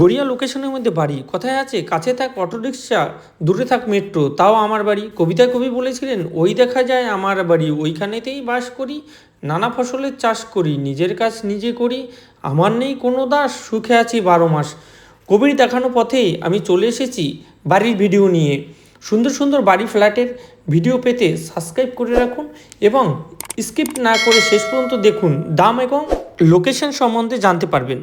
গড়িয়া লোকেশনের মধ্যে বাড়ি। কথায় আছে, কাছে থাক অটোরিকশা, দূরে থাক মেট্রো তাও আমার বাড়ি। কবিতায় কবি বলেছিলেন, ওই দেখা যায় আমার বাড়ি, ওইখানেতেই বাস করি, নানা ফসলের চাষ করি, নিজের কাজ নিজে করি, আমার নেই কোনো দাস, সুখে আছি বারো মাস। কবির দেখানো পথেই আমি চলে এসেছি বাড়ির ভিডিও নিয়ে। সুন্দর সুন্দর বাড়ি ফ্ল্যাটের ভিডিও পেতে সাবস্ক্রাইব করে রাখুন এবং স্কিপ না করে শেষ পর্যন্ত দেখুন। দাম এবং লোকেশন সম্বন্ধে জানতে পারবেন।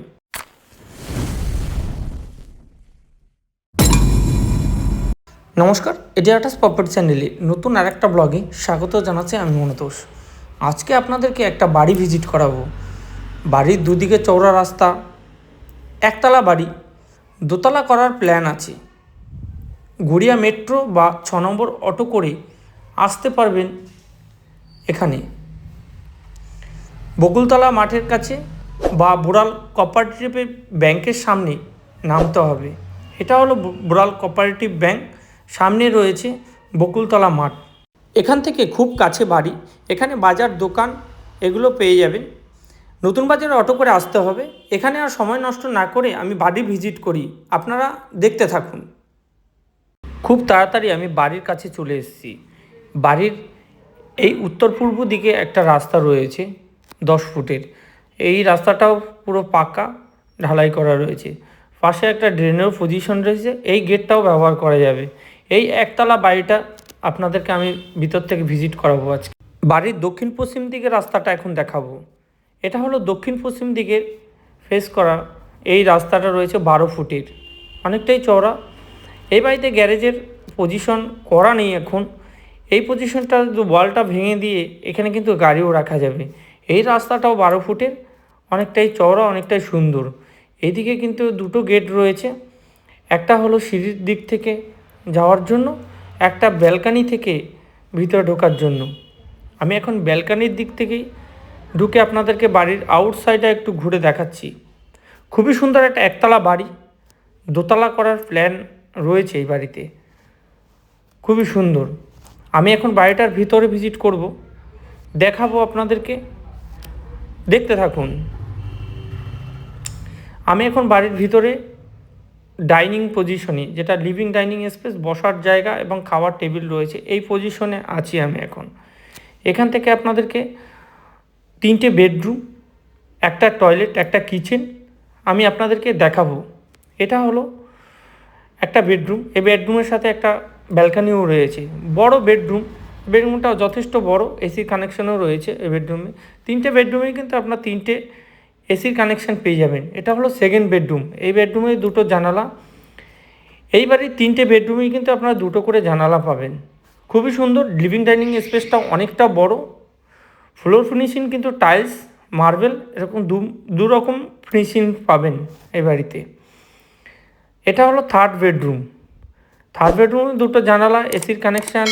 নমস্কার এডিয়াটাস প্রপার্টি চ্যানেলে নতুন আরেকটা ব্লগে স্বাগত জানাচ্ছি আমি মনতোষ আজকে আপনাদেরকে একটা বাড়ি ভিজিট করাবো। বাড়ির দুদিকে চওড়া রাস্তা, একতলা বাড়ি, দোতলা করার প্ল্যান আছে। গড়িয়া মেট্রো বা ছ নম্বর অটো করে আসতে পারবেন এখানে। বকুলতলা মাঠের কাছে বা বুড়াল কোঅপারেটিভ ব্যাংকের সামনে নামতে হবে। এটা হলো বুড়াল কোঅপারেটিভ ব্যাংক সামনে রয়েছে বকুলতলা মাঠ। এখান থেকে খুব কাছে বাড়ি। এখানে বাজার, দোকান, এগুলো পেয়ে যাবেন। নতুন বাজারে অটো করে আসতে হবে। এখানে আর সময় নষ্ট না করে আমি বাড়ি ভিজিট করি। আপনারা দেখতে থাকুন। খুব তাড়াতাড়ি আমি বাড়ির কাছে চলে এসেছি। বাড়ির এই উত্তর পূর্ব দিকে একটা রাস্তা রয়েছে দশ ফুটের। এই রাস্তাটাও পুরো পাকা, ঢালাই করা রয়েছে। পাশে একটা ড্রেনের পজিশন রয়েছে। এই গেটটাও ব্যবহার করা যাবে। এই একতলা বাড়িটা আপনাদেরকে আমি ভিতর থেকে ভিজিট করাবো আজকে। বাড়ির দক্ষিণ পশ্চিম দিকের রাস্তাটা এখন দেখাবো। এটা হলো দক্ষিণ পশ্চিম দিকের ফেস করা এই রাস্তাটা রয়েছে বারো ফুটের। অনেকটাই চওড়া। এই বাড়িতে গ্যারেজের পজিশন করা নেই এখন। এই পজিশনটা ওয়ালটা ভেঙে দিয়ে এখানে কিন্তু গাড়িও রাখা যাবে। এই রাস্তাটাও বারো ফুটের। অনেকটাই চওড়া, অনেকটাই সুন্দর। এইদিকে কিন্তু দুটো গেট রয়েছে। একটা হলো সিঁড়ির দিক থেকে যাওয়ার জন্য, একটা ব্যালকানি থেকে ভিতরে ঢোকার জন্য। আমি এখন ব্যালকানির দিক থেকেই ঢুকে আপনাদেরকে বাড়ির আউটসাইডে একটু ঘুরে দেখাচ্ছি। খুবই সুন্দর একটা একতলা বাড়ি, দোতলা করার প্ল্যান রয়েছে এই বাড়িতে। খুবই সুন্দর। আমি এখন বাড়িটার ভিতরে ভিজিট করব। দেখাবো আপনাদেরকে। দেখতে থাকুন। আমি এখন বাড়ির ভিতরে ডাইনিং পজিশনে যেটা লিভিং ডাইনিং স্পেস বসার জায়গা এবং খাওয়ার টেবিল রয়েছে, এই পজিশনে আছি আমি এখন। এখান থেকে আপনাদেরকে তিনটে বেডরুম, একটা টয়লেট, একটা কিচেন আমি আপনাদেরকে দেখাবো। এটা হলো একটা বেডরুম, এই বেডরুমের সাথে একটা ব্যালকানিও রয়েছে। বড় বেডরুম, বেডরুমটাও যথেষ্ট বড়, এসি কানেকশনও রয়েছে এই বেডরুমে। তিনটে বেডরুমে কিন্তু আপনার তিনটে এসির কানেকশন পেয়ে যাবেন। এটা হলো সেকেন্ড বেডরুম এই বেডরুমে দুটো জানালা। এই বাড়ির তিনটে বেডরুমেই কিন্তু আপনারা দুটো করে জানালা পাবেন। খুবই সুন্দর লিভিং ডাইনিং স্পেসটা অনেকটা বড়। ফ্লোর ফিনিশিং কিন্তু টাইলস মার্বেল এরকম দু দু রকম ফিনিশিং পাবেন এই বাড়িতে। এটা হলো থার্ড বেডরুম থার্ড বেডরুমে দুটো জানালা, এসির কানেকশান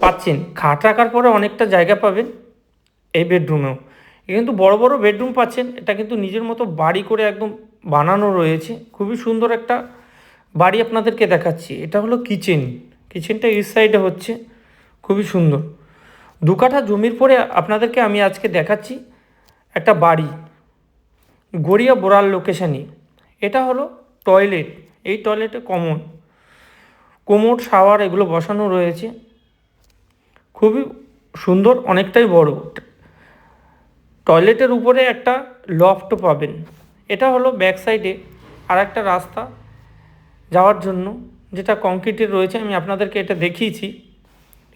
পাচ্ছেন। খাট রাখার পরে অনেকটা জায়গা পাবেন এই বেডরুমেও কিন্তু বড় বড় বেডরুম পাচ্ছেন। এটা কিন্তু নিজের মতো বাড়ি করে একদম বানানো রয়েছে। খুবই সুন্দর একটা বাড়ি আপনাদেরকে দেখাচ্ছি। এটা হলো কিচেন কিচেনটা এই সাইডে হচ্ছে। খুবই সুন্দর। দু কাঠা জমির পরে আপনাদেরকে আমি আজকে দেখাচ্ছি একটা বাড়ি। গড়িয়া বোরাল লোকেশানে এটা হলো টয়লেট এই টয়লেটে কমন কোমর শাওয়ার এগুলো বসানো রয়েছে। খুবই সুন্দর, অনেকটাই বড়। টয়লেটের উপরে একটা লফট পাবেন। এটা হলো ব্যাক সাইডে আর একটা রাস্তা যাওয়ার জন্য, যেটা কংক্রিটের রয়েছে। আমি আপনাদেরকে এটা দেখিয়েছি।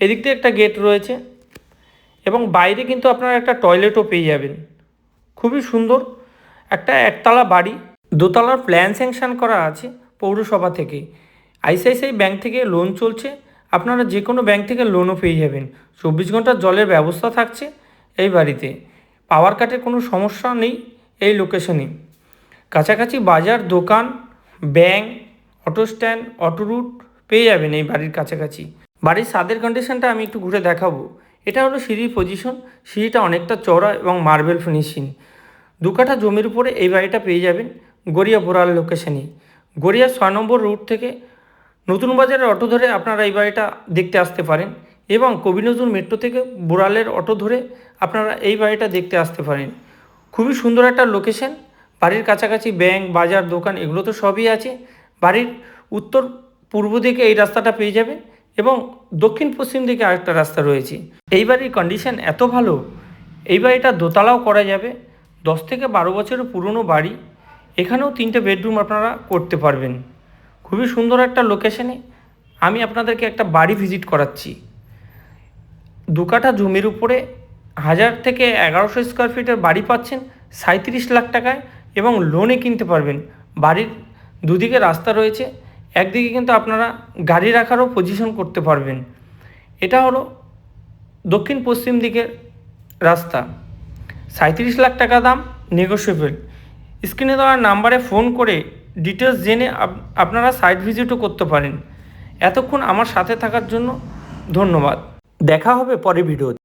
এদিক দিয়ে একটা গেট রয়েছে এবং বাইরে কিন্তু আপনারা একটা টয়লেটও পেয়ে যাবেন। খুবই সুন্দর। একটা একতলা বাড়ি, দোতলার প্ল্যান স্যাংশন করা আছে পৌরসভা থেকে। আইসিআইসিআই ব্যাংক থেকে লোন চলছে। আপনারা যে কোনো ব্যাংক থেকে লোনও পেয়ে যাবেন। চব্বিশ ঘণ্টা জলের ব্যবস্থা থাকছে এই বাড়িতে। পাওয়ার কাটের কোনো সমস্যা নেই এই লোকেশনে। কাছাকাছি বাজার, দোকান bank auto stand, auto route পেয়ে যাবেন এই বাড়ির কাছাকাছি। বাড়ির ছাদের কন্ডিশনটা আমি একটু ঘুরে দেখাবো। এটা হলো সিঁড়ির পজিশন সিঁড়িটা অনেকটা চড়া এবং মার্বেল ফিনিশিং দু কাঠা জমির উপরে এই বাড়িটা পেয়ে যাবেন গড়িয়া বোরাল লোকেশনে গড়িয়া ছয় নম্বর রুট থেকে নতুন বাজারের অটো ধরে আপনারা এই বাড়িটা দেখতে আসতে পারেন এবং কবি নজরুল মেট্রো থেকে বোরালের অটো ধরে আপনারা এই বাড়িটা দেখতে আসতে পারেন। খুবই সুন্দর একটা লোকেশন বাড়ির কাছাকাছি ব্যাংক, বাজার, দোকান, এগুলো তো সবই আছে। বাড়ির উত্তর পূর্ব দিকে এই রাস্তাটা পেয়ে যাবেন এবং দক্ষিণ পশ্চিম দিকে আরেকটা রাস্তা রয়েছে। এই বাড়ির কন্ডিশন এত ভালো, এই বাড়িটা দোতলাও করা যাবে। দশ থেকে বারো বছরের পুরনো বাড়ি। এখানেও তিনটে বেডরুম আপনারা করতে পারবেন। খুবই সুন্দর একটা লোকেশনে আমি আপনাদেরকে একটা বাড়ি ভিজিট করাচ্ছি। দু কাঠা জমির উপরে হাজার থেকে এগারোশো স্কোয়ার ফিটের বাড়ি পাচ্ছেন সাঁত্রিশ লাখ টাকায় এবং লোনে কিনতে পারবেন। বাড়ির দুদিকে রাস্তা রয়েছে, একদিকে কিন্তু আপনারা গাড়ি রাখারও পজিশন করতে পারবেন। এটা হলো দক্ষিণ পশ্চিম দিকের রাস্তা। সাঁত্রিশ লাখ টাকা দাম নেগোসিয়েবল স্ক্রিনে দেওয়ার নাম্বারে ফোন করে ডিটেলস জেনে আপ- আপনারা সাইট ভিজিটও করতে পারেন। এতক্ষণ আমার সাথে থাকার জন্য ধন্যবাদ। দেখা হবে পরে ভিডিওতে